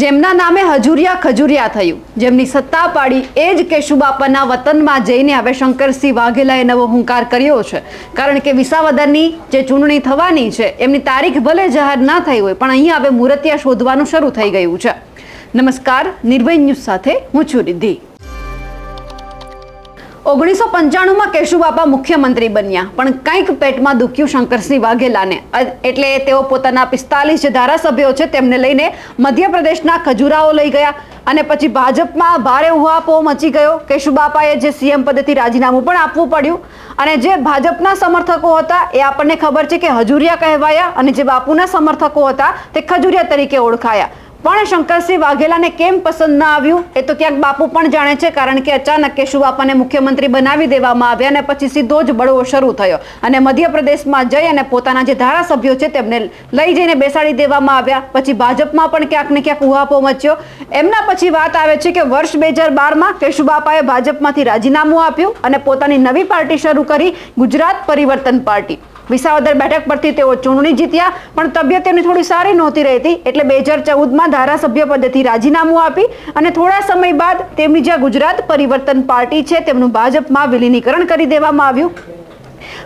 જેમના નામે હજુરિયા ખજુરિયા થયું. જેમની સત્તા પાડી એ જ કેશુબાપાના વતનમાં જઈને હવે શંકરસિંહ વાઘેલાએ નવો હુંકાર કર્યો છે. કારણ કે વિસાવદરની જે ચૂંટણી થવાની છે, એમની તારીખ ભલે જાહેર ના થઈ હોય, પણ અહીંયા હવે મુરતિયા શોધવાનું શરૂ થઈ ગયું છે. નમસ્કાર, નિર્ભય ન્યૂઝ સાથે હું છું રિદ્ધિ. ઓગણીસો પંચાણુંમાં કેશુબાપા મુખ્યમંત્રી બન્યા, પણ કંઈક પેટમાં દુખ્યું શંકરસિંહ વાઘેલાને. એટલે તેઓ પોતાના પિસ્તાલીસ જે ધારાસભ્યો છે તેમને લઈને મધ્યપ્રદેશના ખજુરાઓ લઈ ગયા અને પછી ભાજપમાં ભારે ઉહાપો મચી ગયો. કેશુબાપાએ જે સીએમ પદેથી રાજીનામું પણ આપવું પડ્યું અને જે ભાજપના સમર્થકો હતા એ આપણને ખબર છે કે હજુરિયા કહેવાયા અને જે બાપુના સમર્થકો હતા તે ખજુરિયા તરીકે ઓળખાયા. પણ શંકરસિંહ વાઘેલાને કેમ પસંદ ના આવ્યું? એ તો ક્યાંક બાપુ પણ જાણે છે, કારણ કે અચાનક કેશુબાપાને મુખ્યમંત્રી બનાવી દેવામાં આવ્યા અને પછી સીધો જ બળવો શરૂ થયો. અને મધ્યપ્રદેશમાં જઈ અને પોતાના જે ધારાસભ્યો છે, તેમને લઈ જઈને બેસાડી દેવામાં આવ્યા. પછી ભાજપમાં પણ ક્યાંક ને ક્યાંક ઉહાપો મચ્યો. એમના પછી વાત આવે છે કે વર્ષ બે હજાર બારમાં કેશુબાપાએ ભાજપમાંથી રાજીનામું આપ્યું અને પોતાની નવી પાર્ટી શરૂ કરી ગુજરાત પરિવર્તન પાર્ટી. વિસાવદર બેઠક પરથી તેઓ ચૂંટણી જીત્યા, પણ તબિયત તેમની થોડી સારી નહોતી રહેતી, એટલે બે હજાર ચૌદમાં ધારાસભ્ય પદેથી રાજીનામું આપી અને થોડા સમય બાદ તેમની જે ગુજરાત પરિવર્તન પાર્ટી છે, તેમનું ભાજપમાં વિલીનીકરણ કરી દેવામાં આવ્યું.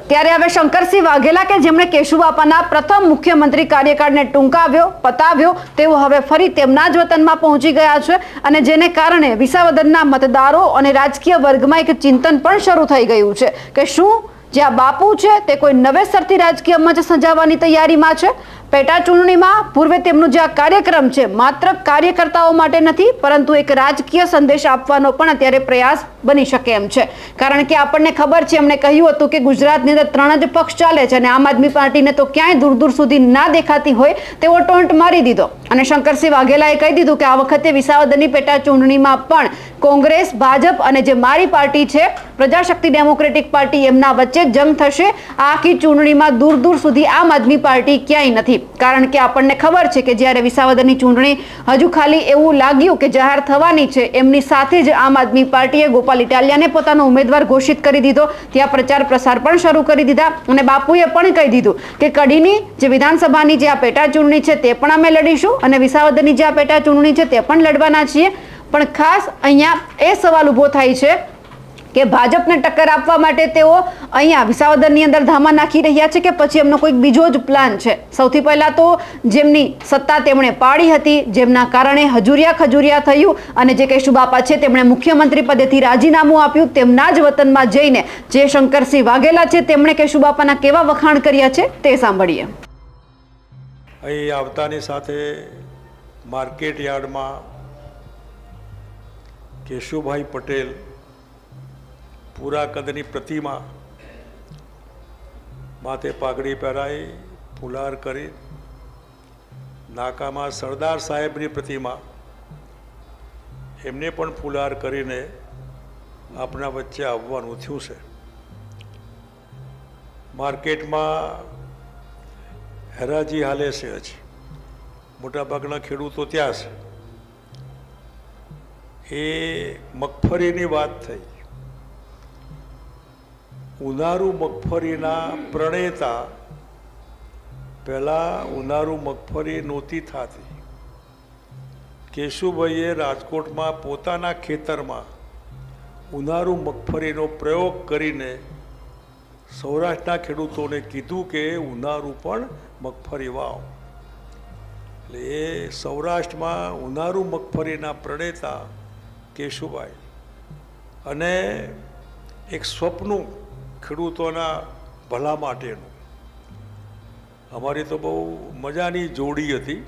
ત્યારે હવે શંકરસિંહ વાઘેલા કે જેમણે કેશુબાપાના પ્રથમ મુખ્યમંત્રી કાર્યકાળને ટૂંકાવ્યો, પતાવ્યો, તેઓ હવે ફરી તેમના જ વતનમાં પહોંચી ગયા છે અને જેને કારણે વિસાવદરના મતદારો અને રાજકીય વર્ગમાં એક ચિંતન પણ શરૂ થઈ ગયું છે કે શું જે આ બાપુ છે, તે કોઈ નવેસરથી રાજકીય મંચ સજાવવાની તૈયારીમાં છે. પેટા ચૂંટણીમાં પૂર્વે તેમનું જે આ કાર્યક્રમ છે, માત્ર કાર્યકર્તાઓ માટે નથી, પરંતુ એક રાજકીય સંદેશ આપવાનો પણ અત્યારે પ્રયાસ બની શકે એમ છે. કારણ કે આપણને ખબર છે, એમણે કહ્યું હતું કે ગુજરાતની અંદર ત્રણ જ પક્ષ ચાલે છે અને આમ આદમી પાર્ટીને તો ક્યાંય દૂર દૂર સુધી ના દેખાતી હોય તેવો ટોન્ટ મારી દીધો. અને શંકરસિંહ વાઘેલાએ કહી દીધું કે આ વખતે વિસાવદરની પેટા ચૂંટણીમાં પણ કોંગ્રેસ, ભાજપ અને જે મારી પાર્ટી છે પ્રજાશક્તિ ડેમોક્રેટિક પાર્ટી એમના વચ્ચે જંગ થશે. આખી ચૂંટણીમાં દૂર દૂર સુધી આમ આદમી પાર્ટી ક્યાંય નથી. કારણ કે આપણને ખબર છે કે જ્યારે વિસાવદરની ચૂંટણી હજુ ખાલી એવું લાગ્યું કે જાહેર થવાની છે, એમની સાથે જ આમ આદમી પાર્ટીએ ગોપાલ ઇટાલિયાને પોતાનો ઉમેદવાર ઘોષિત કરી દીધો. ત્યાં પ્રચાર પ્રસાર પણ શરૂ કરી દીધા અને બાપુએ પણ કહી દીધું કે કડીની જે વિધાનસભાની જે આ પેટા ચૂંટણી છે તે પણ અમે લડીશું અને વિસાવદરની જે આ પેટા ચૂંટણી છે તે પણ લડવાના છીએ. પણ ખાસ અહીંયા એ સવાલ ઊભો થાય છે કે ભાજપને ટક્કર આપવા માટે તેઓ અહીંયા વિસાવદરની અંદર ધામા નાખી રહ્યા છે કે પછી એમનો કોઈક બીજો જ પ્લાન છે? સૌથી પહેલાં તો જેમની સત્તા તેમણે પાડી હતી, જેમના કારણે હજુરિયા ખજુરિયા થયું અને જે કેશુબાપા છે તેમણે મુખ્યમંત્રી પદેથી રાજીનામું આપ્યું, તેમના જ વતનમાં જઈને જે શંકરસિંહ વાઘેલા છે તેમણે કેશુબાપાના કેવા વખાણ કર્યા છે તે સાંભળીએ. અહીં આવતાની સાથે માર્કેટ યાર્ડમાં કેશુભાઈ પટેલ પૂરા કદની પ્રતિમા માથે પાઘડી પહેરાઈ, ફુલાર કરી, નાકામાં સરદાર સાહેબની પ્રતિમા, એમને પણ ફુલાર કરીને આપણા વચ્ચે આવવાનું થયું છે. માર્કેટમાં હેરાજી હાલે છે હજી. મોટાભાગના ખેડૂતો ત્યાં છે. એ મગફળીની વાત થઈ. ઉનાળુ મગફળીના પ્રણેતા પહેલાં ઉનાળુ મગફળી નહોતી થતી. કેશુભાઈએ રાજકોટમાં પોતાના ખેતરમાં ઉનાળુ મગફળીનો પ્રયોગ કરીને સૌરાષ્ટ્રના ખેડૂતોને કીધું કે ઉનાળુ પણ મગફળી વાવ. એટલે એ સૌરાષ્ટ્રમાં ઉનાળુ મગફળીના પ્રણેતા કેશુભાઈ. અને એક સ્વપ્નું ખેડૂતોના ભલા માટેનું. અમારી તો બહુ મજાની જોડી હતી.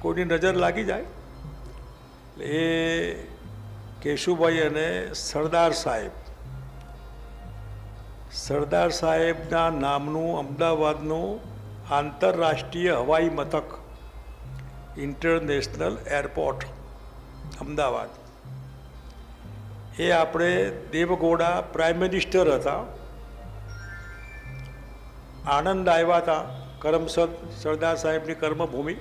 કોઈની નજર લાગી જાય. એ કેશુભાઈ અને સરદાર સાહેબ. સરદાર સાહેબના નામનું અમદાવાદનું આંતરરાષ્ટ્રીય હવાઈ મથક. International airport, Ahmedabad. એ આપણે દેવગોડા પ્રાઇમ મિનિસ્ટર હતા. આણંદ આવ્યા હતા કરમસદ સરદાર સાહેબની કર્મભૂમિ.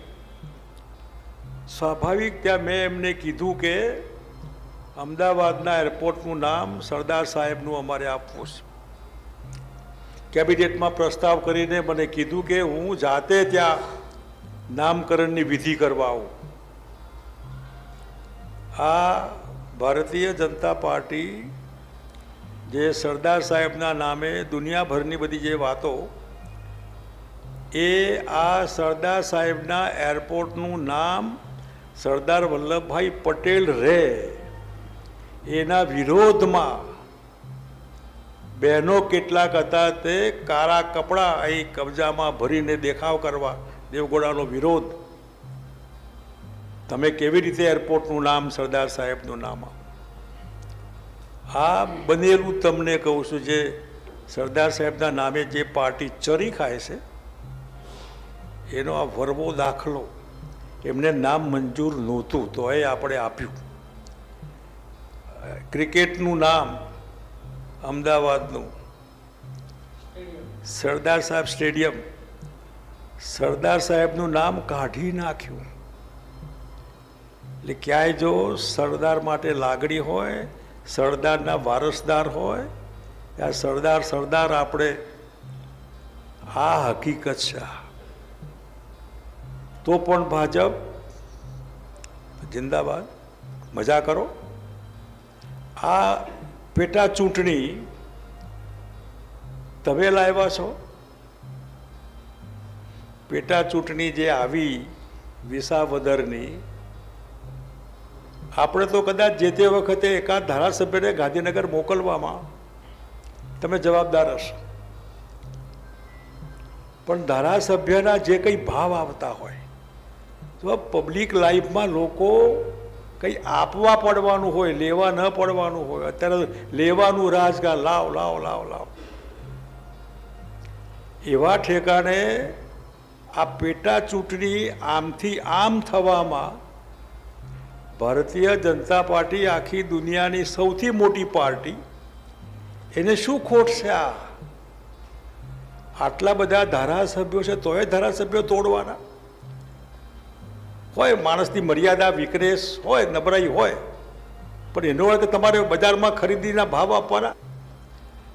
સ્વાભાવિક ત્યાં મેં એમને કીધું કે અમદાવાદના એરપોર્ટનું નામ સરદાર સાહેબનું અમારે આપવું છે. કેબિનેટમાં પ્રસ્તાવ કરીને મને કીધું કે હું જાતે ત્યાં નામકરણની વિધિ કરવા આવું. આ ભારતીય જનતા પાર્ટી જે સરદાર સાહેબના નામે દુનિયાભરની બધી જે વાતો, એ આ સરદાર સાહેબના એરપોર્ટનું નામ સરદાર વલ્લભભાઈ પટેલ રહે, એના વિરોધમાં બહેનો કેટલાક હતા તે કાળા કપડાં અહીં કબજામાં ભરીને દેખાવ કરવા, દેવગોડાનો વિરોધ તમે કેવી રીતે એરપોર્ટનું નામ સરદાર સાહેબનું નામ? આ બનેલું તમને કહું છું જે સરદાર સાહેબના નામે જે પાર્ટી ચરી ખાય છે, એનો આ વરવો દાખલો, એમને નામ મંજૂર નહોતું, તો એ આપણે આપ્યું. ક્રિકેટનું નામ અમદાવાદનું. સરદાર સાહેબ સ્ટેડિયમ. સરદાર સાહેબનું નામ કાઢી નાખ્યું. એટલે ક્યાંય જો સરદાર માટે લાગણી હોય, સરદારના વારસદાર હોય, આ સરદાર સરદાર આપણે, આ હકીકત છે તો પણ ભાજપ, જિંદાબાદ, મજા કરો. આ પેટા ચૂંટણી તમે લાવ્યા છો. પેટા ચૂંટણી જે આવી વિસાવદરની આપણે તો કદાચ જે તે વખતે એકાદ ધારાસભ્યને ગાંધીનગર મોકલવામાં તમે જવાબદાર હશો. પણ ધારાસભ્યના જે કંઈ ભાવ આવતા હોય, તો પબ્લિક લાઈફમાં લોકો કંઈ આપવા પડવાનું હોય, લેવા ન પડવાનું હોય, અત્યારે લેવાનું રાજકારણ લાવ લાવ લાવ લાવ. એવા ઠેકાણે આ પેટા ચૂંટણી આમથી આમ થવામાં ભારતીય જનતા પાર્ટી આખી દુનિયાની સૌથી મોટી પાર્ટી. એને શું ખોટ છે આ? આટલા બધા ધારાસભ્યો છે, તોય ધારાસભ્યો તોડવાના? હોય માણસની મર્યાદા વિકરેશ, હોય, નબળાઈ હોય, પણ એનો અર્થ તમારે બજારમાં ખરીદીના ભાવ આપવાના?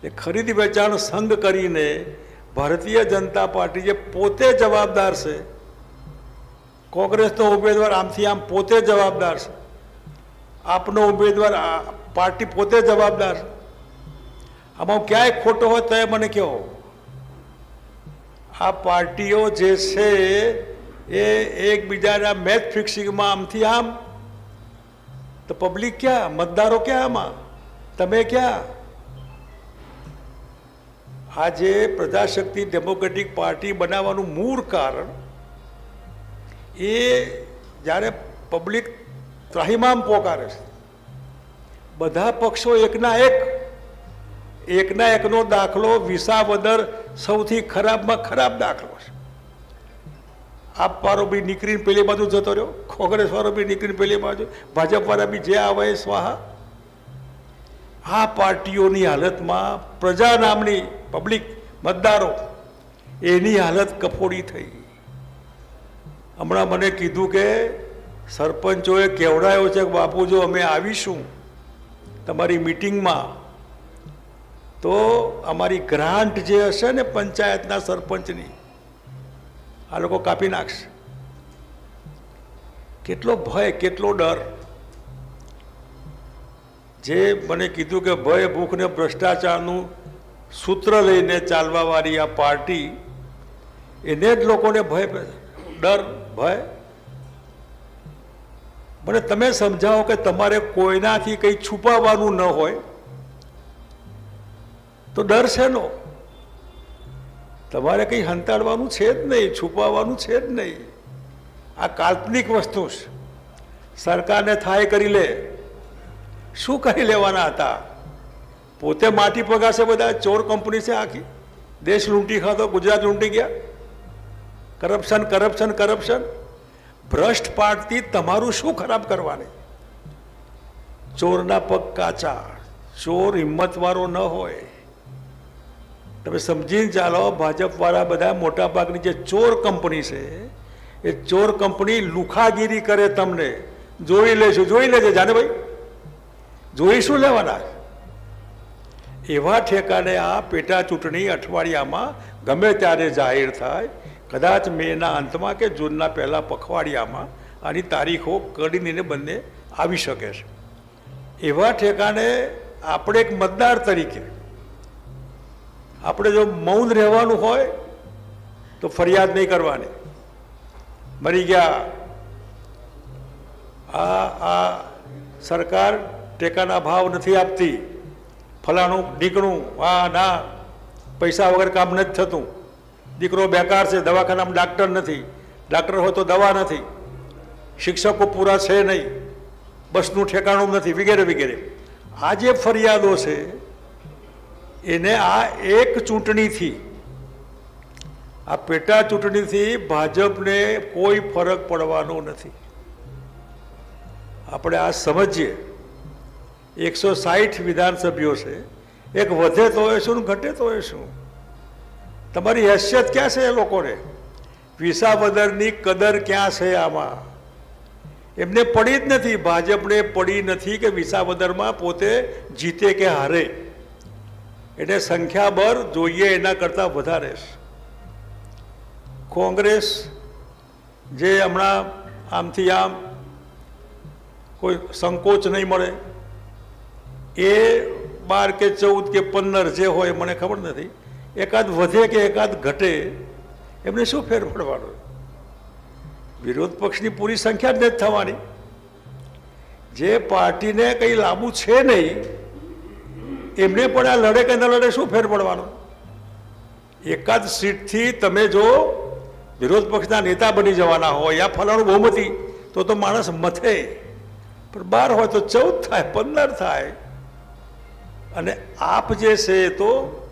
એ ખરીદી વેચાણ સંઘ કરીને ભારતીય જનતા પાર્ટી જે પોતે જવાબદાર છે. કોંગ્રેસનો ઉમેદવાર આમથી આમ પોતે જવાબદાર છે. આપનો ઉમેદવાર પાર્ટી પોતે જવાબદાર. આમાં ક્યાંય ખોટો હોય તો મને કહો. આ પાર્ટીઓ જે છે, એ એકબીજાના મેચ ફિક્સિંગમાં આમથી આમ. તો પબ્લિક ક્યાં? મતદારો ક્યાં આમાં? તમે ક્યાં? આજે પ્રજાશક્તિ ડેમોક્રેટિક પાર્ટી બનાવવાનું મૂળ કારણ, એ જ્યારે પબ્લિક ત્રાહિમામ પોકારે છે. બધા પક્ષો એકના એક. એકના એકનો દાખલો વિસાવદર સૌથી ખરાબમાં ખરાબ દાખલો છે. આપવાળો બી નીકળીને પેલી બાજુ જતો રહ્યો કોંગ્રેસવાળો બી નીકળીને પેલી બાજુ, ભાજપવાળા બી જે આવે સ્વાહા. આ પાર્ટીઓની હાલતમાં પ્રજા નામની પબ્લિક, મતદારો, એની હાલત કફોડી થઈ. હમણાં મને કીધું કે સરપંચોએ કેવડાયો છે કે બાપુ, જો અમે આવીશું તમારી મિટિંગમાં, તો અમારી ગ્રાન્ટ જે હશે ને પંચાયતના સરપંચની, આ લોકો કાપી નાખશે. કેટલો ભય, કેટલો ડર. જે મને કીધું કે ભય, ભૂખ ને ભ્રષ્ટાચારનું સૂત્ર લઈને ચાલવાવાળી આ પાર્ટી, એને જ લોકોને ભય, ડર, ભય મને તમે સમજાવો કે તમારે કોઈનાથી કંઈ છુપાવવાનું ન હોય, તો ડર શેનો તમારે કંઈ હંતાડવાનું છે જ નહીં, છુપાવવાનું છે જ નહીં. આ કાલ્પનિક વસ્તુ છે. સરકારને થાય કરી લે. શું કરી લેવાના હતા? પોતે માટી પગાશે બધા, ચોર કંપની છે આખી. દેશ લૂંટી ખાતો, ગુજરાત લૂંટી ગયા. કરપ્શન કરપ્શન કરપ્શન ભ્રષ્ટ પાડતી તમારું શું ખરાબ કરવાની? ચોરના પગ કાચા, ચોર હિંમતવાળો ન હોય. તમે સમજીને ચાલો, ભાજપવાળા બધા મોટા ભાગની જે ચોર કંપની છે, એ ચોર કંપની લુખાગીરી કરે તમને. જોઈ લેશું જોઈ લેજે, જાને ભાઈ. જોઈ શું લેવાના? એવા ઠેકાને આ પેટા ચૂંટણી અઠવાડિયામાં ગમે ત્યારે જાહેર થાય કદાચ મેના અંતમાં કે જૂનના પહેલાં પખવાડિયામાં આની તારીખો કરીને બંને આવી શકે છે. એવા ઠેકાણે આપણે એક મતદાર તરીકે આપણે જો મૌન રહેવાનું હોય તો ફરિયાદ નહીં કરવાની. મરી ગયા. આ આ સરકાર ટેકાના ભાવ નથી આપતી. ફલાણું, ઢીકણું, આ, ના, પૈસા વગર કામ નથી થતું. દીકરો બેકાર છે, દવાખાનામાં ડાક્ટર નથી. ડાક્ટર હોય તો દવા નથી. શિક્ષકો પૂરા છે નહીં. બસનું ઠેકાણું નથી, વગેરે વગેરે. આ જે ફરિયાદો છે, એને આ એક ચૂંટણીથી, આ પેટા ચૂંટણીથી ભાજપને કોઈ ફરક પડવાનો નથી. આપણે આ સમજીએ. એકસો સાઠ વિધાનસભ્યો છે. એક વધે તો એ શું ઘટે તો એ શું? તમારી હેસિયત ક્યાં છે એ લોકોને? વિસાવદરની કદર ક્યાં છે આમાં? એમને પડી જ નથી, ભાજપને પડી નથી કે વિસાવદરમાં પોતે જીતે કે હારે. એટલે સંખ્યાબળ જોઈએ એના કરતાં વધારે કોંગ્રેસ જે હમણાં આમથી આમ કોઈ સંકોચ નહીં મળે, એ બાર કે ચૌદ કે પંદર જે હોય, મને ખબર નથી. એકાદ વધે કે એકાદ ઘટે, એમને શું ફેર પડવાનો? વિરોધ પક્ષની પૂરી સંખ્યા જ નથી થવાની. જે પાર્ટીને કંઈ લાંબુ છે નહીં, એમને પણ આ લડે કે ન લડે શું ફેર પડવાનો? એકાદ સીટથી તમે જો વિરોધ પક્ષના નેતા બની જવાના હોય યા ફલાણું બહુમતી, તો તો માણસ મથે. પણ બાર હોય તો ચૌદ થાય, પંદર થાય. અને આપ જે છે તો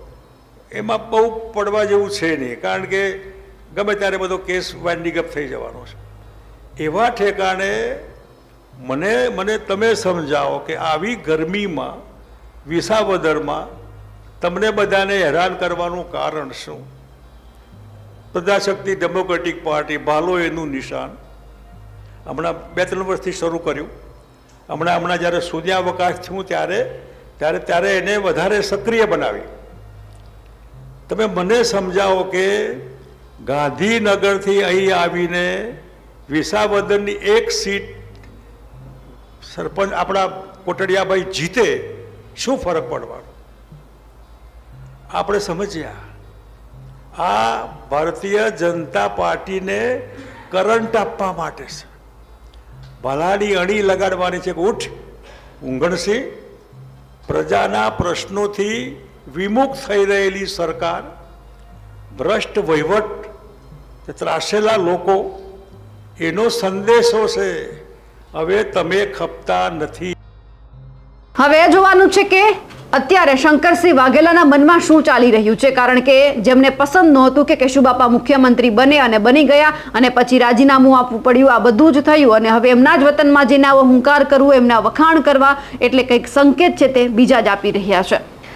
એમાં બહુ પડવા જેવું છે નહીં, કારણ કે ગમે ત્યારે બધો કેસ વાઇન્ડિંગ અપ થઈ જવાનો છે. એવા ઠેકાણે મને મને તમે સમજાવો કે આવી ગરમીમાં, વિસાવદરમાં તમને બધાને હેરાન કરવાનું કારણ શું? પ્રજાશક્તિ ડેમોક્રેટિક પાર્ટી ભાલો એનું નિશાન. હમણાં બે, ત્રણ વર્ષથી શરૂ કર્યું. હમણાં હમણાં જ્યારે શૂન્યાવકાશ થયું, ત્યારે ત્યારે ત્યારે એને વધારે સક્રિય બનાવી. તમે મને સમજાવો કે ગાંધીનગરથી અહીં આવીને વિસાવદનની એક સીટ સરપંચ આપણા કોટડિયાભાઈ જીતે, શું ફરક પડવાનો? આપણે સમજ્યા. આ ભારતીય જનતા પાર્ટીને કરંટ આપવા માટે છે. ભલાની અણી લગાડવાની છે કે ઉઠ, ઊંઘણસી, પ્રજાના પ્રશ્નોથી વિમુખ થઈ રહેલી સરકાર, ભ્રષ્ટ વહીવટ ત્રાસેલા લોકો, એનો સંદેશો છે, હવે તમે ખપતા નથી. હવે જોવાનું છે કે અત્યારે શંકરસિંહ વાઘેલાના મનમાં શું ચાલી રહ્યું છે? કારણ કે જેમને પસંદ નહોતું કે કેશુબાપા મુખ્યમંત્રી બને અને બની ગયા અને પછી રાજીનામું આપવું પડ્યું, આ બધું જ થયું અને હવે એમના જ વતનમાં જઈને હુંકાર કરવો, એમના વખાણ કરવા, એટલે કંઈક સંકેત છે તે બીજા જ આપી રહ્યા છે.